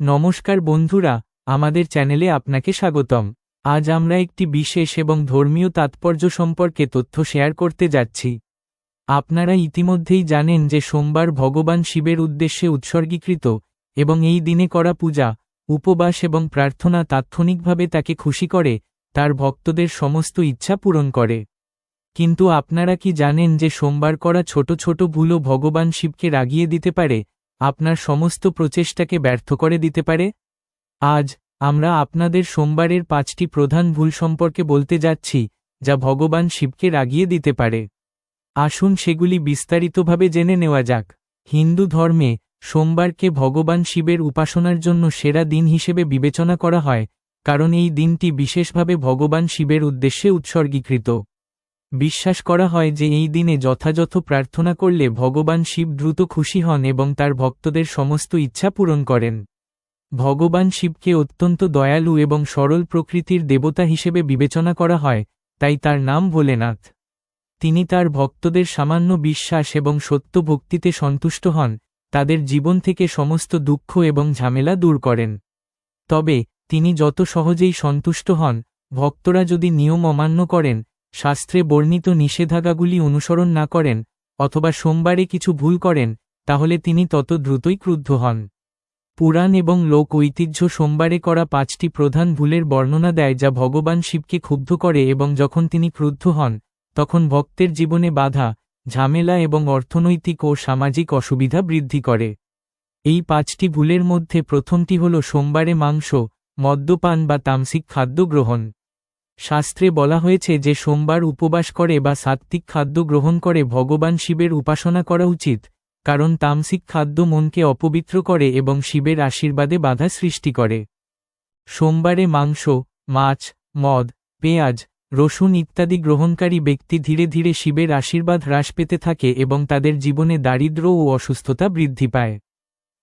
নমস্কার বন্ধুরা, আমাদের চ্যানেলে আপনাকে স্বাগতম। আজ আমরা একটি বিশেষ এবং ধর্মীয় তাৎপর্য সম্পর্কে তথ্য শেয়ার করতে যাচ্ছি। আপনারা ইতিমধ্যেই জানেন যে সোমবার ভগবান শিবের উদ্দেশ্যে উৎসর্গীকৃত এবং এই দিনে করা পূজা, উপবাস এবং প্রার্থনা তাৎক্ষণিকভাবে তাকে খুশি করে, তার ভক্তদের সমস্ত ইচ্ছা পূরণ করে। কিন্তু আপনারা কি জানেন যে সোমবার করা ছোট ছোট ভুলও ভগবান শিবকে রাগিয়ে দিতে পারে? আপনার সমস্ত প্রচেষ্টাকে ব্যর্থ করে দিতে পারে? আজ আমরা আপনাদের সোমবারের পাঁচটি প্রধান ভুল সম্পর্কে বলতে যাচ্ছি, যা ভগবান শিবকে রাগিয়ে দিতে পারে। আসুন সেগুলি বিস্তারিতভাবে জেনে নেওয়া যাক। হিন্দু ধর্মে সোমবারকে ভগবান শিবের উপাসনার জন্য সেরা দিন হিসেবে বিবেচনা করা হয়, কারণ এই দিনটি বিশেষভাবে ভগবান শিবের উদ্দেশ্যে উৎসর্গীকৃত। বিশ্বাস করা হয় যে এই দিনে যথাযথ প্রার্থনা করলে ভগবান শিব দ্রুত খুশি হন এবং তার ভক্তদের সমস্ত ইচ্ছা পূরণ করেন। ভগবান শিবকে অত্যন্ত দয়ালু এবং সরল প্রকৃতির দেবতা হিসেবে বিবেচনা করা হয়, তাই তার নাম ভোলেনাথ। তিনি তার ভক্তদের সামান্য বিশ্বাস এবং সত্য ভক্তিতে সন্তুষ্ট হন, তাদের জীবন থেকে সমস্ত দুঃখ এবং ঝামেলা দূর করেন। তবে, তিনি যত সহজেই সন্তুষ্ট হন, ভক্তরা যদি নিয়ম অমান্য করেন শাস্ত্রে বর্ণিত নিষেধাজ্ঞাগুলি অনুসরণ না করেন অথবা সোমবারে কিছু ভুল করেন, তাহলে তিনি তত দ্রুতই ক্রুদ্ধ হন। পুরাণ এবং লোক ঐতিহ্য সোমবারে করা পাঁচটি প্রধান ভুলের বর্ণনা দেয় যা ভগবান শিবকে ক্ষুব্ধ করে এবং যখন তিনি ক্রুদ্ধ হন, তখন ভক্তের জীবনে বাধা, ঝামেলা এবং অর্থনৈতিক ও সামাজিক অসুবিধা বৃদ্ধি করে। এই পাঁচটি ভুলের মধ্যে প্রথমটি হল সোমবারে মাংস, মদ্যপান বা তামসিক খাদ্য গ্রহণ। শাস্ত্রে বলা হয়েছে যে সোমবার উপবাস করে বা সাত্ত্বিক খাদ্য গ্রহণ করে ভগবান শিবের উপাসনা করা উচিত, কারণ তামসিক খাদ্য মনকে অপবিত্র করে এবং শিবের আশীর্বাদে বাধা সৃষ্টি করে। সোমবারে মাংস, মাছ, মদ, পেঁয়াজ, রসুন ইত্যাদি গ্রহণকারী ব্যক্তি ধীরে ধীরে শিবের আশীর্বাদ হ্রাস পেতে থাকে এবং তাদের জীবনে দারিদ্র ও অসুস্থতা বৃদ্ধি পায়।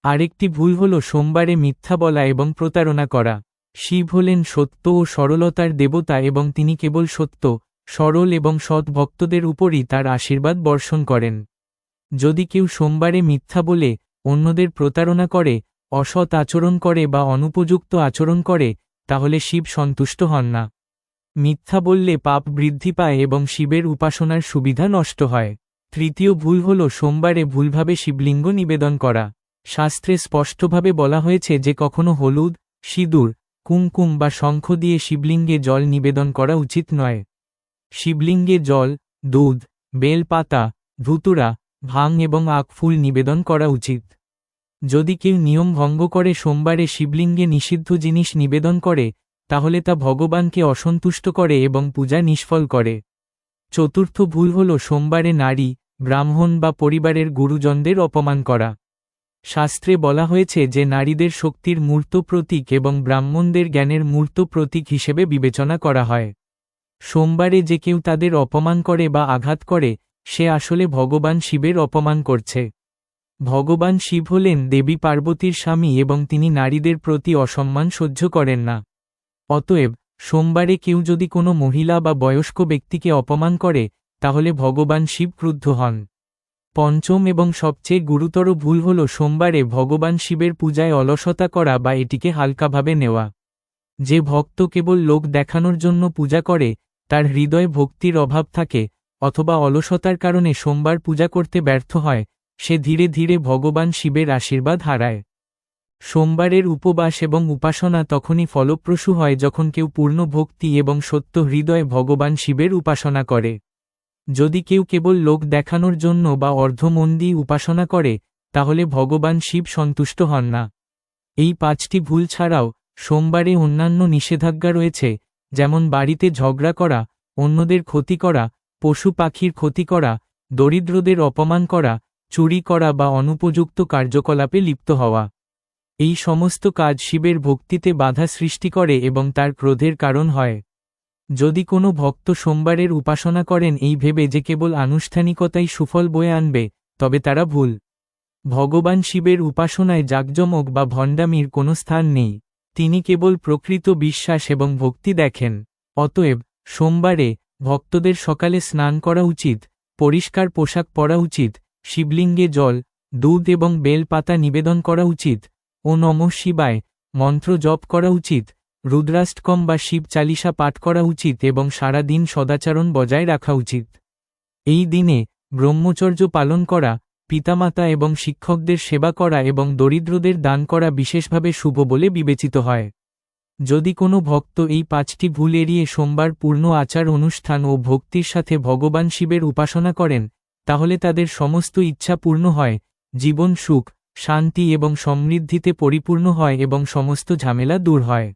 আরেকটি ভুল হল সোমবারে মিথ্যা বলা এবং প্রতারণা করা। শিব হলেন সত্য ও সরলতার দেবতা এবং তিনি কেবল সত্য, সরল এবং সৎ ভক্তদের উপরই তার আশীর্বাদ বর্ষণ করেন। যদি কেউ সোমবারে মিথ্যা বলে, অন্যদের প্রতারণা করে, অসৎ আচরণ করে বা অনুপযুক্ত আচরণ করে, তাহলে শিব সন্তুষ্ট হন না। মিথ্যা বললে পাপ বৃদ্ধি পায় এবং শিবের উপাসনার সুবিধা নষ্ট হয়। তৃতীয় ভুল হল সোমবারে ভুলভাবে শিবলিঙ্গ নিবেদন করা। শাস্ত্রে স্পষ্টভাবে বলা হয়েছে যে কখনো হলুদ, সিঁদুর কুমকুম বা শঙ্খ দিয়ে শিবলিঙ্গে জল নিবেদন করা উচিত নয়। শিবলিঙ্গে জল, দুধ বেল পাতা ধুতুরা, ভাং এবং আখফুল নিবেদন করা উচিত। যদি কেউ নিয়ম ভঙ্গ করে সোমবারে শিবলিঙ্গে নিষিদ্ধ জিনিস নিবেদন করে, তাহলে তা ভগবানকে অসন্তুষ্ট করে এবং পূজা নিষ্ফল করে। চতুর্থ ভুল হল সোমবারে নারী, ব্রাহ্মণ বা পরিবারের গুরুজনদের অপমান করা। শাস্ত্রে বলা হয়েছে যে নারীদের শক্তির মূর্ত প্রতীক এবং ব্রাহ্মণদের জ্ঞানের মূর্ত প্রতীক হিসেবে বিবেচনা করা হয়। সোমবারে যে কেউ তাদের অপমান করে বা আঘাত করে, সে আসলে ভগবান শিবের অপমান করছে। ভগবান শিব হলেন দেবী পার্বতীর স্বামী এবং তিনি নারীদের প্রতি অসম্মান সহ্য করেন না। অতএব, সোমবারে কেউ যদি কোনো মহিলা বা বয়স্ক ব্যক্তিকে অপমান করে, তাহলে ভগবান শিব ক্রুদ্ধ হন। পঞ্চম এবং সবচেয়ে গুরুতর ভুল হল সোমবারে ভগবান শিবের পূজায় অলসতা করা বা এটিকে হালকাভাবে নেওয়া। যে ভক্ত কেবল লোক দেখানোর জন্য পূজা করে, তার হৃদয় ভক্তির অভাব থাকে, অথবা অলসতার কারণে সোমবার পূজা করতে ব্যর্থ হয়, সে ধীরে ধীরে ভগবান শিবের আশীর্বাদ হারায়। সোমবারের উপবাস এবং উপাসনা তখনই ফলপ্রসূ হয় যখন কেউ পূর্ণ ভক্তি এবং সত্য হৃদয়ে ভগবান শিবের উপাসনা করে। যদি কেউ কেবল লোক দেখানোর জন্য বা অর্ধমন্দি উপাসনা করে, তাহলে ভগবান শিব সন্তুষ্ট হন না। এই পাঁচটি ভুল ছাড়াও, সোমবারে অন্যান্য নিষেধাজ্ঞা রয়েছে, যেমন বাড়িতে ঝগড়া করা, অন্যদের ক্ষতি করা, পশু পাখির ক্ষতি করা, দরিদ্রদের অপমান করা, চুরি করা বা অনুপযুক্ত কার্যকলাপে লিপ্ত হওয়া। এই সমস্ত কাজ শিবের ভক্তিতে বাধা সৃষ্টি করে এবং তার ক্রোধের কারণ হয়। যদি কোনো ভক্ত সোমবারের উপাসনা করেন এই ভেবে যে কেবল আনুষ্ঠানিকতাই সুফল বয়ে আনবে, তবে তারা ভুল। ভগবান শিবের উপাসনায় জাকজমক বা ভণ্ডামির কোনো স্থান নেই। তিনি কেবল প্রকৃত বিশ্বাস এবং ভক্তি দেখেন। অতএব, সোমবারে ভক্তদের সকালে স্নান করা উচিত, পরিষ্কার পোশাক পরা উচিত, শিবলিঙ্গে জল, দুধ এবং বেল পাতা নিবেদন করা উচিত, ও নম শিবায় মন্ত্র জপ করা উচিত রুদ্রাষ্টকম বা শিব চালিসা পাঠ করা উচিত এবং সারা দিন সদাচরণ বজায় রাখা উচিত। এই দিনে ব্রহ্মচর্য পালন করা, পিতামাতা এবং শিক্ষকদের সেবা করা এবং দরিদ্রদের দান করা বিশেষভাবে শুভ বলে বিবেচিত হয়। যদি কোনো ভক্ত এই পাঁচটি ভুল এড়িয়ে সোমবার পূর্ণ আচার অনুষ্ঠান ও ভক্তির সাথে ভগবান শিবের উপাসনা করেন, তাহলে তাদের সমস্ত ইচ্ছা পূর্ণ হয়, জীবন সুখ, শান্তি এবং সমৃদ্ধিতে পরিপূর্ণ হয় এবং সমস্ত ঝামেলা দূর হয়।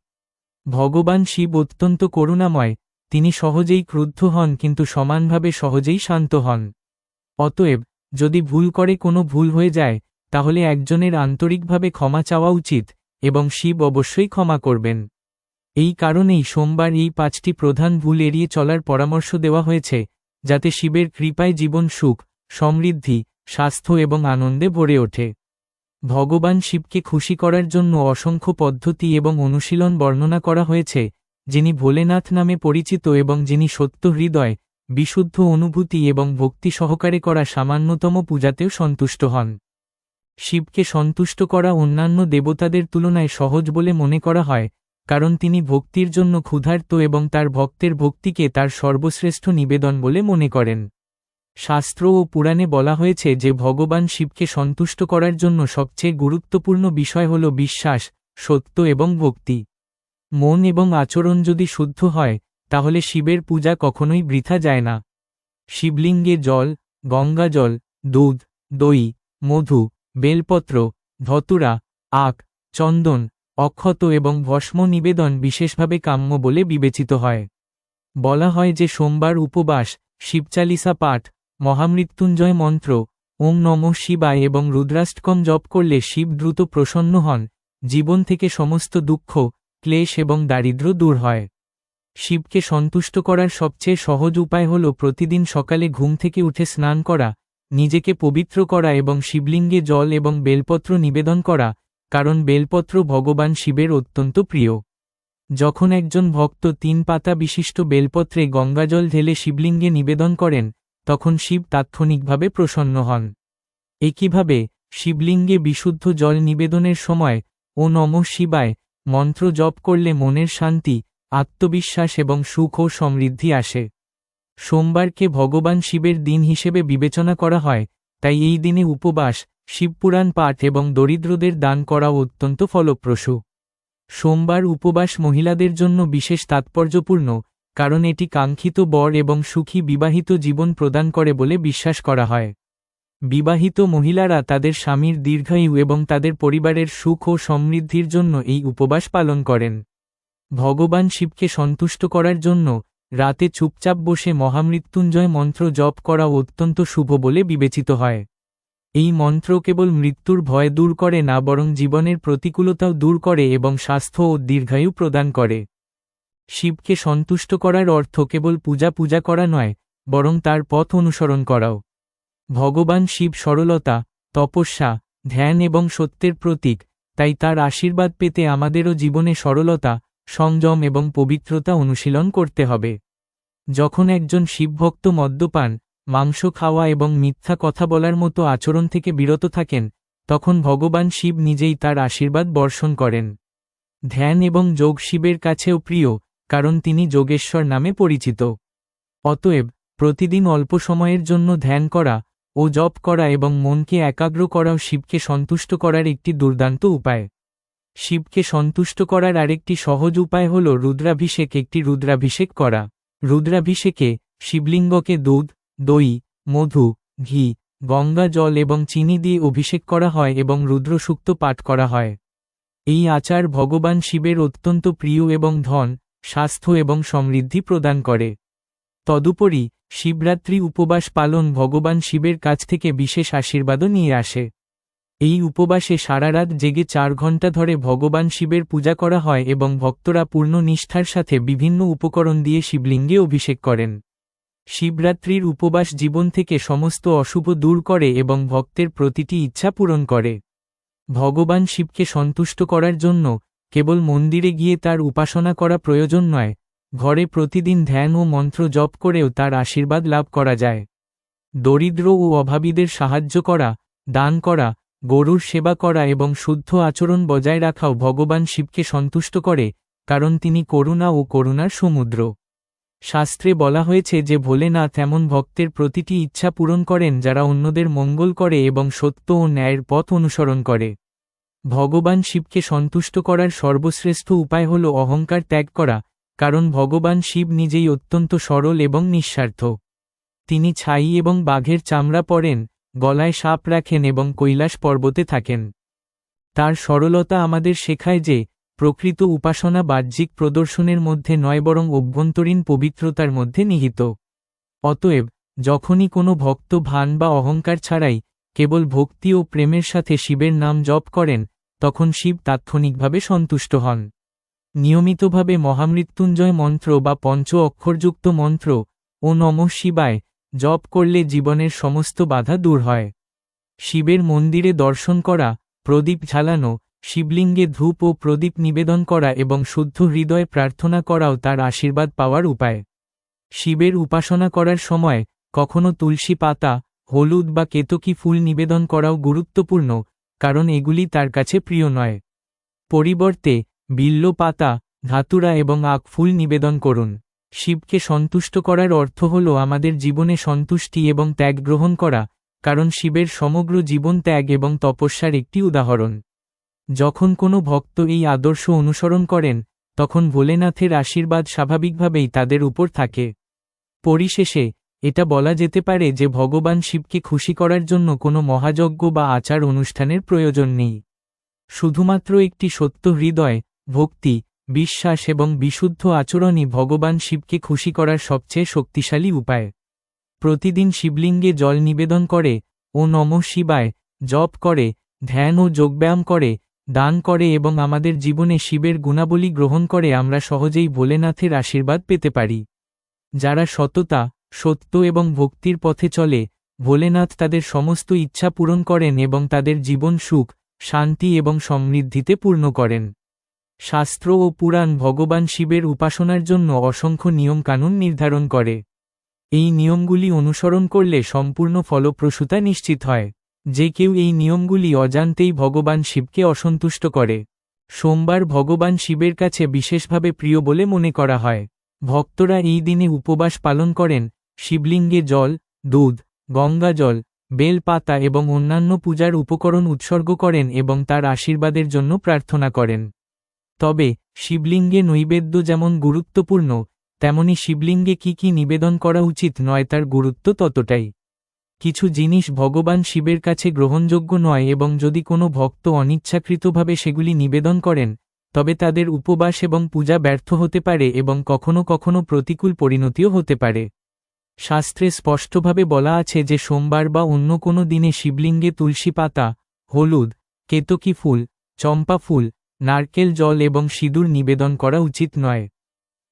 ভগবান শিব অত্যন্ত করুণাময়, তিনি সহজেই ক্রুদ্ধ হন কিন্তু সমানভাবে সহজেই শান্ত হন। অতএব, যদি ভুল করে কোনো ভুল হয়ে যায়, তাহলে একজনের আন্তরিকভাবে ক্ষমা চাওয়া উচিত, এবং শিব অবশ্যই ক্ষমা করবেন। এই কারণেই সোমবার এই পাঁচটি প্রধান ভুল এড়িয়ে চলার পরামর্শ দেওয়া হয়েছে, যাতে শিবের কৃপায় জীবন সুখ, সমৃদ্ধি, স্বাস্থ্য এবং আনন্দে ভরে ওঠে। ভগবান শিবকে খুশি করার জন্য অসংখ্য পদ্ধতি এবং অনুশীলন বর্ণনা করা হয়েছে, যিনি ভোলেনাথ নামে পরিচিত এবং যিনি সত্য হৃদয়, বিশুদ্ধ অনুভূতি এবং ভক্তি সহকারে করা সামান্যতম পূজাতেও সন্তুষ্ট হন। শিবকে সন্তুষ্ট করা অন্যান্য দেবতাদের তুলনায় সহজ বলে মনে করা হয়, কারণ তিনি ভক্তির জন্য ক্ষুধার্ত এবং তার ভক্তের ভক্তিকে তার সর্বশ্রেষ্ঠ নিবেদন বলে মনে করেন। শাস্ত্র ও পুরাণে বলা হয়েছে যে ভগবান শিবকে সন্তুষ্ট করার জন্য সবচেয়ে গুরুত্বপূর্ণ বিষয় হল বিশ্বাস, সত্য এবং ভক্তি। মন এবং আচরণ যদি শুদ্ধ হয়, তাহলে শিবের পূজা কখনোই বৃথা যায় না। শিবলিঙ্গে জল, গঙ্গা জল, দুধ, দই, মধু, বেলপত্র, ধতুরা, আখ, চন্দন, অক্ষত এবং ভস্ম নিবেদন বিশেষভাবে কাম্য বলে বিবেচিত হয়। বলা হয় যে সোমবার উপবাস, শিবচালিসা পাঠ মহামৃত্যুঞ্জয় মন্ত্র, ওম নম শিবায় এবং রুদ্রাষ্টকম জপ করলে শিব দ্রুত প্রসন্ন হন, জীবন থেকে সমস্ত দুঃখ, ক্লেশ এবং দারিদ্র দূর হয়। শিবকে সন্তুষ্ট করার সবচেয়ে সহজ উপায় হল প্রতিদিন সকালে ঘুম থেকে উঠে স্নান করা, নিজেকে পবিত্র করা এবং শিবলিঙ্গে জল এবং বেলপত্র নিবেদন করা, কারণ বেলপত্র ভগবান শিবের অত্যন্ত প্রিয়। যখন একজন ভক্ত তিন পাতা বিশিষ্ট বেলপত্রে গঙ্গাজল ঢেলে শিবলিঙ্গে নিবেদন করেন তখন শিব তাৎক্ষণিকভাবে প্রসন্ন হন। একইভাবে, শিবলিঙ্গে বিশুদ্ধ জল নিবেদনের সময়, ও নম শিবায়, মন্ত্র জপ করলে মনের শান্তি, আত্মবিশ্বাস এবং সুখ ও সমৃদ্ধি আসে। সোমবারকে ভগবান শিবের দিন হিসেবে বিবেচনা করা হয়, তাই এই দিনে উপবাস, শিবপুরাণ পাঠ এবং দরিদ্রদের দান করা অত্যন্ত ফলপ্রসূ। সোমবার উপবাস মহিলাদের জন্য বিশেষ তাৎপর্যপূর্ণ কারণ এটি কাঙ্ক্ষিত বর এবং সুখী বিবাহিত জীবন প্রদান করে বলে বিশ্বাস করা হয়। বিবাহিত মহিলারা তাদের স্বামীর দীর্ঘায়ু এবং তাদের পরিবারের সুখ ও সমৃদ্ধির জন্য এই উপবাস পালন করেন। ভগবান শিবকে সন্তুষ্ট করার জন্য রাতে চুপচাপ বসে মহামৃত্যুঞ্জয় মন্ত্র জপ করা অত্যন্ত শুভ বলে বিবেচিত হয়। এই মন্ত্র কেবল মৃত্যুর ভয় দূর করে না, বরং জীবনের প্রতিকূলতাও দূর করে এবং স্বাস্থ্য ও দীর্ঘায়ু প্রদান করে। শিবকে সন্তুষ্ট করার অর্থ কেবল পূজা পূজা করা নয়, বরং তার পথ অনুসরণ করাও। ভগবান শিব সরলতা, তপস্যা, ধ্যান এবং সত্যের প্রতীক, তাই তার আশীর্বাদ পেতে আমাদেরও জীবনে সরলতা, সংযম এবং পবিত্রতা অনুশীলন করতে হবে। যখন একজন শিবভক্ত মদ্যপান, মাংস খাওয়া এবং মিথ্যা কথা বলার মতো আচরণ থেকে বিরত থাকেন, তখন ভগবান শিব নিজেই তার আশীর্বাদ বর্ষণ করেন। ধ্যান এবং যোগ শিবের কাছেও প্রিয় কারণ তিনি যোগেশ্বর নামে পরিচিত। অতএব, প্রতিদিন অল্প সময়ের জন্য ধ্যান করা ও জপ করা এবং মনকে একাগ্র করাও শিবকে সন্তুষ্ট করার একটি দুর্দান্ত উপায়। শিবকে সন্তুষ্ট করার আরেকটি সহজ উপায় হল রুদ্রাভিষেক একটি রুদ্রাভিষেক করা। রুদ্রাভিষেকে শিবলিঙ্গকে দুধ, দই, মধু, ঘি, গঙ্গা জল এবং চিনি দিয়ে অভিষেক করা হয় এবং রুদ্রসূক্ত পাঠ করা হয়। এই আচার ভগবান শিবের অত্যন্ত প্রিয় এবং ধন স্বাস্থ্য এবং সমৃদ্ধি প্রদান করে। তদুপরি, শিবরাত্রি উপবাস পালন ভগবান শিবের কাছ থেকে বিশেষ আশীর্বাদও নিয়ে আসে। এই উপবাসে সারা রাত জেগে চার ঘণ্টা ধরে ভগবান শিবের পূজা করা হয় এবং ভক্তরা পূর্ণ নিষ্ঠার সাথে বিভিন্ন উপকরণ দিয়ে শিবলিঙ্গে অভিষেক করেন। শিবরাত্রির উপবাস জীবন থেকে সমস্ত অশুভ দূর করে এবং ভক্তের প্রতিটি ইচ্ছা পূরণ করে। ভগবান শিবকে সন্তুষ্ট করার জন্য কেবল মন্দিরে গিয়ে তার উপাসনা করা প্রয়োজন নয়, ঘরে প্রতিদিন ধ্যান ও মন্ত্র জপ করেও তার আশীর্বাদ লাভ করা যায়। দরিদ্র ও অভাবীদের সাহায্য করা, দান করা, গরুর সেবা করা এবং শুদ্ধ আচরণ বজায় রাখাও ভগবান শিবকে সন্তুষ্ট করে, কারণ তিনি করুণা ও করুণার সমুদ্র। শাস্ত্রে বলা হয়েছে যে ভোলেনাথ এমন ভক্তের প্রতিটি ইচ্ছা পূরণ করেন যারা অন্যদের মঙ্গল করে এবং সত্য ও ন্যায়ের পথ অনুসরণ করে। ভগবান শিবকে সন্তুষ্ট করার সর্বশ্রেষ্ঠ উপায় হল অহংকার ত্যাগ করা, কারণ ভগবান শিব নিজেই অত্যন্ত সরল এবং নিঃস্বার্থ। তিনি ছাই এবং বাঘের চামড়া পরেন, গলায় সাপ রাখেন এবং কৈলাস পর্বতে থাকেন। তার সরলতা আমাদের শেখায় যে, প্রকৃত উপাসনা বাহ্যিক প্রদর্শনের মধ্যে নয় বরং অভ্যন্তরীণ পবিত্রতার মধ্যে নিহিত। অতএব, যখনই কোনো ভক্ত ভান বা অহংকার ছাড়াই কেবল ভক্তি ও প্রেমের সাথে শিবের নাম জপ করেন, তখন শিব তাৎক্ষণিকভাবে সন্তুষ্ট হন। নিয়মিতভাবে মহামৃত্যুঞ্জয় মন্ত্র বা পঞ্চ অক্ষরযুক্ত মন্ত্র, ও নম শিবায়, জপ করলে জীবনের সমস্ত বাধা দূর হয়। শিবের মন্দিরে দর্শন করা, প্রদীপ ঝালানো, শিবলিঙ্গে ধূপ ও প্রদীপ নিবেদন করা এবং শুদ্ধ হৃদয়ে প্রার্থনা করাও তার আশীর্বাদ পাওয়ার উপায়। শিবের উপাসনা করার সময়, কখনো তুলসী পাতা হলুদ বা কেতকী ফুল নিবেদন করাও গুরুত্বপূর্ণ, কারণ এগুলি তার কাছে প্রিয় নয়। পরিবর্তে বিল্ল পাতা ধাতুরা এবং আখ ফুল নিবেদন করুন। শিবকে সন্তুষ্ট করার অর্থ হল আমাদের জীবনে সন্তুষ্টি এবং ত্যাগ গ্রহণ করা, কারণ শিবের সমগ্র জীবন ত্যাগ এবং তপস্যার একটি উদাহরণ। যখন কোনো ভক্ত এই আদর্শ অনুসরণ করেন, তখন ভোলেনাথের আশীর্বাদ স্বাভাবিকভাবেই তাদের উপর থাকে। পরিশেষে এটা বলা যেতে পারে যে ভগবান শিবকে খুশি করার জন্য কোনো মহাযজ্ঞ বা আচার অনুষ্ঠানের প্রয়োজন নেই। শুধুমাত্র একটি সত্য হৃদয়, ভক্তি, বিশ্বাস এবং বিশুদ্ধ আচরণই ভগবান শিবকে খুশি করার সবচেয়ে শক্তিশালী উপায়। প্রতিদিন শিবলিঙ্গে জল নিবেদন করে ও নম শিবায় জপ করে, ধ্যান ও যোগব্যায়াম করে, দান করে এবং আমাদের জীবনে শিবের গুণাবলী গ্রহণ করে আমরা সহজেই ভোলেনাথের আশীর্বাদ পেতে পারি। যারা সততা সত্য এবং ভক্তির পথে চলে, ভোলেনাথ তাদের সমস্ত ইচ্ছা পূরণ করেন এবং তাদের জীবন সুখ, শান্তি এবং সমৃদ্ধিতে পূর্ণ করেন। শাস্ত্র ও পুরাণ ভগবান শিবের উপাসনার জন্য অসংখ্য নিয়মকানুন নির্ধারণ করে। এই নিয়মগুলি অনুসরণ করলে সম্পূর্ণ ফলপ্রসূতা নিশ্চিত হয়। যে কেউ এই নিয়মগুলি অজান্তেই ভগবান শিবকে অসন্তুষ্ট করে। সোমবার ভগবান শিবের কাছে বিশেষভাবে প্রিয় বলে মনে করা হয়। ভক্তরা এই দিনে উপবাস পালন করেন শিবলিঙ্গে জল, দুধ, গঙ্গা জল বেল পাতা এবং অন্যান্য পূজার উপকরণ উৎসর্গ করেন এবং তার আশীর্বাদের জন্য প্রার্থনা করেন। তবে, শিবলিঙ্গে নৈবেদ্য যেমন গুরুত্বপূর্ণ, তেমনি শিবলিঙ্গে কি কি নিবেদন করা উচিত নয় তার গুরুত্ব ততটাই। কিছু জিনিস ভগবান শিবের কাছে গ্রহণযোগ্য নয় এবং যদি কোনো ভক্ত অনিচ্ছাকৃতভাবে সেগুলি নিবেদন করেন, তবে তাদের উপবাস এবং পূজা ব্যর্থ হতে পারে এবং কখনো কখনো প্রতিকূল পরিণতিও হতে পারে। শাস্ত্রে স্পষ্টভাবে বলা আছে যে সোমবার বা অন্য কোনো দিনে শিবলিঙ্গে তুলসী পাতা, হলুদ, কেতকী ফুল, চম্পা ফুল, নারকেল জল এবং সিঁদুর নিবেদন করা উচিত নয়।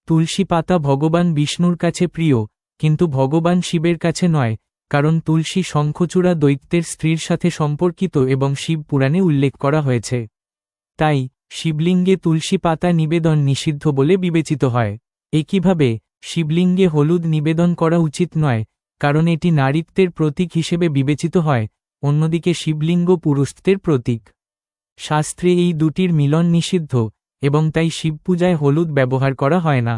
তুলসী পাতা ভগবান বিষ্ণুর কাছে প্রিয়, কিন্তু ভগবান শিবের কাছে নয়, কারণ তুলসী শঙ্খচূড়া দৈত্যের স্ত্রীর সাথে সম্পর্কিত এবং শিব পুরাণে উল্লেখ করা হয়েছে। তাই, শিবলিঙ্গে তুলসী পাতা নিবেদন নিষিদ্ধ বলে বিবেচিত হয়। একইভাবে শিবলিঙ্গে হলুদ নিবেদন করা উচিত নয়, কারণ এটি নারীত্বের প্রতীক হিসেবে বিবেচিত হয়, অন্যদিকে শিবলিঙ্গ পুরুষত্বের প্রতীক। শাস্ত্রে এই দুটির মিলন নিষিদ্ধ, এবং তাই শিবপূজায় হলুদ ব্যবহার করা হয় না।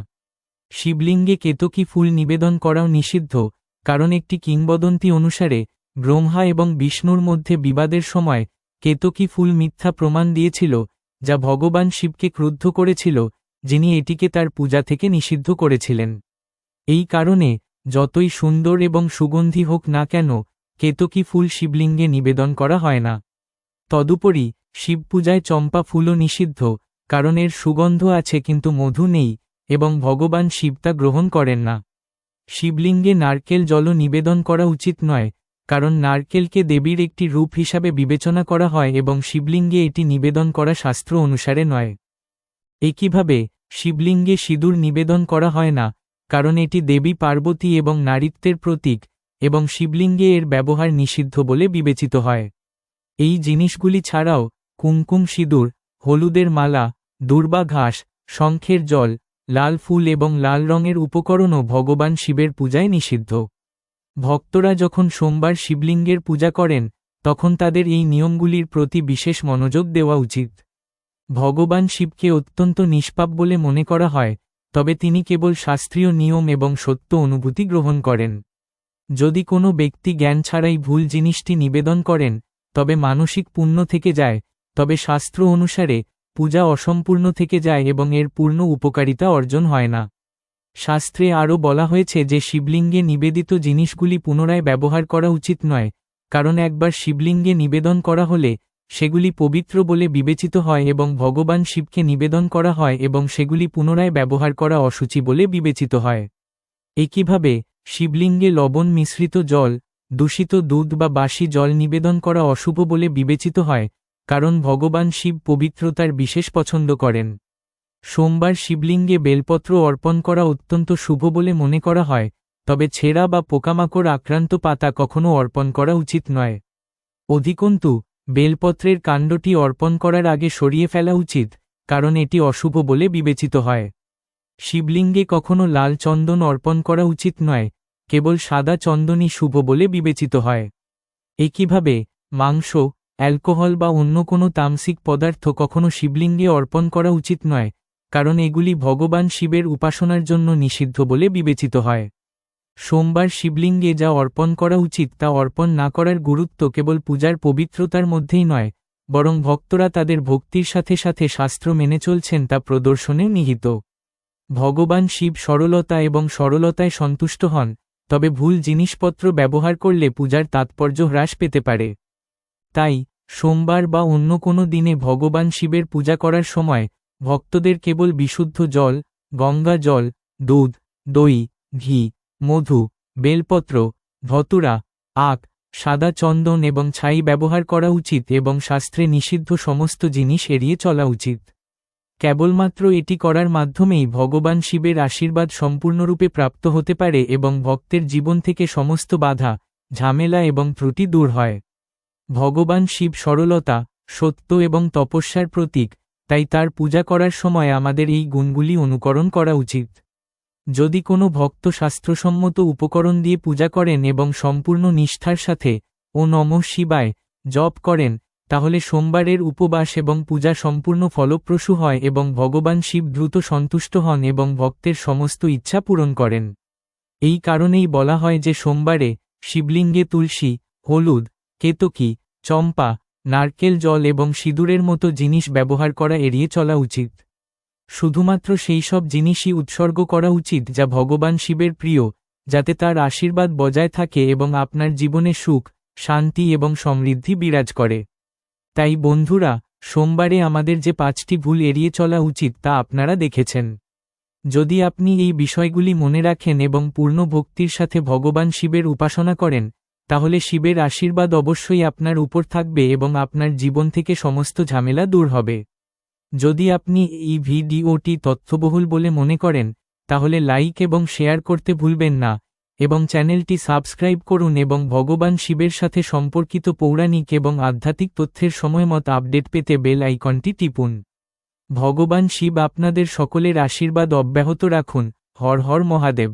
শিবলিঙ্গে কেতকী ফুল নিবেদন করাও নিষিদ্ধ, কারণ একটি কিংবদন্তি অনুসারে, ব্রহ্মা এবং বিষ্ণুর মধ্যে বিবাদের সময়, কেতকী ফুল মিথ্যা প্রমাণ দিয়েছিল, যা ভগবান শিবকে ক্রুদ্ধ করেছিল যিনি এটিকে তার পূজা থেকে নিষিদ্ধ করেছিলেন। এই কারণে, যতই সুন্দর এবং সুগন্ধি হোক না কেন, কেতকী ফুল শিবলিঙ্গে নিবেদন করা হয় না। তদুপরি, শিবপূজায় চম্পা ফুলও নিষিদ্ধ, কারণ এর সুগন্ধ আছে কিন্তু মধু নেই, এবং ভগবান শিব তা গ্রহণ করেন না। শিবলিঙ্গে নারকেল জল নিবেদন করা উচিত নয়, কারণ নারকেলকে দেবীর একটি রূপ হিসাবে বিবেচনা করা হয় এবং শিবলিঙ্গে এটি নিবেদন করা শাস্ত্র অনুসারে নয়। একইভাবে শিবলিঙ্গে সিঁদুর নিবেদন করা হয় না, কারণ এটি দেবী পার্বতী এবং নারীত্বের প্রতীক এবং শিবলিঙ্গে এর ব্যবহার নিষিদ্ধ বলে বিবেচিত হয়। এই জিনিসগুলি ছাড়াও কুমকুম সিঁদুর, হলুদের মালা, দুর্বা ঘাস, শঙ্খের জল, লাল ফুল এবং লাল রঙের উপকরণও ভগবান শিবের পূজায় নিষিদ্ধ। ভক্তরা যখন সোমবার শিবলিঙ্গের পূজা করেন, তখন তাদের এই নিয়মগুলির প্রতি বিশেষ মনোযোগ দেওয়া উচিত। ভগবান শিবকে অত্যন্ত নিষ্পাপ বলে মনে করা হয়, তবে তিনি কেবল শাস্ত্রীয় নিয়ম এবং সত্য অনুভূতি গ্রহণ করেন। যদি কোনো ব্যক্তি জ্ঞান ছাড়াই ভুল জিনিসটি নিবেদন করেন, তবে মানসিক পুণ্য থেকে যায়, তবে শাস্ত্র অনুসারে, পূজা অসম্পূর্ণ থেকে যায় এবং এর পূর্ণ উপকারিতা অর্জন হয় না। শাস্ত্রে আরও বলা হয়েছে যে শিবলিঙ্গে নিবেদিত জিনিসগুলি পুনরায় ব্যবহার করা উচিত নয়, কারণ একবার শিবলিঙ্গে নিবেদন করা হলে সেগুলি পবিত্র বলে বিবেচিত হয় এবং ভগবান শিবকে নিবেদন করা হয় এবং সেগুলি পুনরায় ব্যবহার করা অসুচি বলে বিবেচিত হয়। একইভাবে, শিবলিঙ্গে লবণ মিশ্রিত জল, দূষিত দুধ বা বাসি জল নিবেদন করা অশুভ বলে বিবেচিত হয়, কারণ ভগবান শিব পবিত্রতার বিশেষ পছন্দ করেন। সোমবার শিবলিঙ্গে বেলপত্র অর্পণ করা অত্যন্ত শুভ বলে মনে করা হয়, তবে ছেঁড়া বা পোকামাকড় আক্রান্ত পাতা কখনও অর্পণ করা উচিত নয়। অধিকন্তু বেলপত্রের কাণ্ডটি অর্পণ করার আগে সরিয়ে ফেলা উচিত, কারণ এটি অশুভ বলে বিবেচিত হয়। শিবলিঙ্গে কখনো লাল চন্দন অর্পণ করা উচিত নয়, কেবল সাদা চন্দনই শুভ বলে বিবেচিত হয়। একইভাবে, মাংস, অ্যালকোহল বা অন্য কোনো তামসিক পদার্থ কখনো শিবলিঙ্গে অর্পণ করা উচিত নয়, কারণ এগুলি ভগবান শিবের উপাসনার জন্য নিষিদ্ধ বলে বিবেচিত হয়। সোমবার শিবলিঙ্গে যা অর্পণ করা উচিত তা অর্পণ না করার গুরুত্ব কেবল পূজার পবিত্রতার মধ্যেই নয়, বরং ভক্তরা তাদের ভক্তির সাথে সাথে শাস্ত্র মেনে চলছেন তা প্রদর্শনে নিহিত। ভগবান শিব সরলতা এবং সরলতায় সন্তুষ্ট হন, তবে ভুল জিনিসপত্র ব্যবহার করলে পূজার তাৎপর্য হ্রাস পেতে পারে। তাই, সোমবার বা অন্য কোনো দিনে ভগবান শিবের পূজা করার সময়, ভক্তদের কেবল বিশুদ্ধ জল, গঙ্গা জল, দুধ, দই, ঘি মধু, বেলপত্র, ধতুরা, আখ, সাদা চন্দন এবং ছাই ব্যবহার করা উচিত এবং শাস্ত্রে নিষিদ্ধ সমস্ত জিনিস এড়িয়ে চলা উচিত। কেবলমাত্র এটি করার মাধ্যমেই ভগবান শিবের আশীর্বাদ সম্পূর্ণরূপে প্রাপ্ত হতে পারে এবং ভক্তের জীবন থেকে সমস্ত বাধা, ঝামেলা এবং ত্রুটি দূর হয়। ভগবান শিব সরলতা, সত্য এবং তপস্যার প্রতীক, তাই তার পূজা করার সময় আমাদের এই গুণগুলি অনুকরণ করা উচিত। যদি কোনো ভক্ত শাস্ত্রসম্মত উপকরণ দিয়ে পূজা করেন এবং সম্পূর্ণ নিষ্ঠার সাথে, ও নম শিবায় জপ করেন, তাহলে সোমবারের উপবাস এবং পূজা সম্পূর্ণ ফলপ্রসূ হয় এবং ভগবান শিব দ্রুত সন্তুষ্ট হন এবং ভক্তের সমস্ত ইচ্ছা পূরণ করেন। এই কারণেই বলা হয় যে সোমবারে শিবলিঙ্গে তুলসী, হলুদ, কেতকী, চম্পা, নারকেল জল এবং সিঁদুরের মতো জিনিস ব্যবহার করা এড়িয়ে চলা উচিত। শুধুমাত্র সেই সব জিনিসই উৎসর্গ করা উচিত যা ভগবান শিবের প্রিয়, যাতে তার আশীর্বাদ বজায় থাকে এবং আপনার জীবনে সুখ, শান্তি এবং সমৃদ্ধি বিরাজ করে। তাই বন্ধুরা, সোমবারে আমাদের যে পাঁচটি ভুল এড়িয়ে চলা উচিত তা আপনারা দেখেছেন। যদি আপনি এই বিষয়গুলি মনে রাখেন এবং পূর্ণ ভক্তির সাথে ভগবান শিবের উপাসনা করেন, তাহলে শিবের আশীর্বাদ অবশ্যই আপনার উপর থাকবে এবং আপনার জীবন থেকে সমস্ত ঝামেলা দূর হবে। যদি আপনি এই ভিডিওটি তথ্যবহুল বলে মনে করেন, তাহলে লাইক এবং শেয়ার করতে ভুলবেন না, এবং চ্যানেলটি সাবস্ক্রাইব করুন এবং ভগবান শিবের সাথে সম্পর্কিত পৌরাণিক এবং আধ্যাত্মিক তথ্যের সময়মত আপডেট পেতে বেল আইকনটি টিপুন। ভগবান শিব আপনাদের সকলের আশীর্বাদ অব্যাহত রাখুন। হর হর মহাদেব।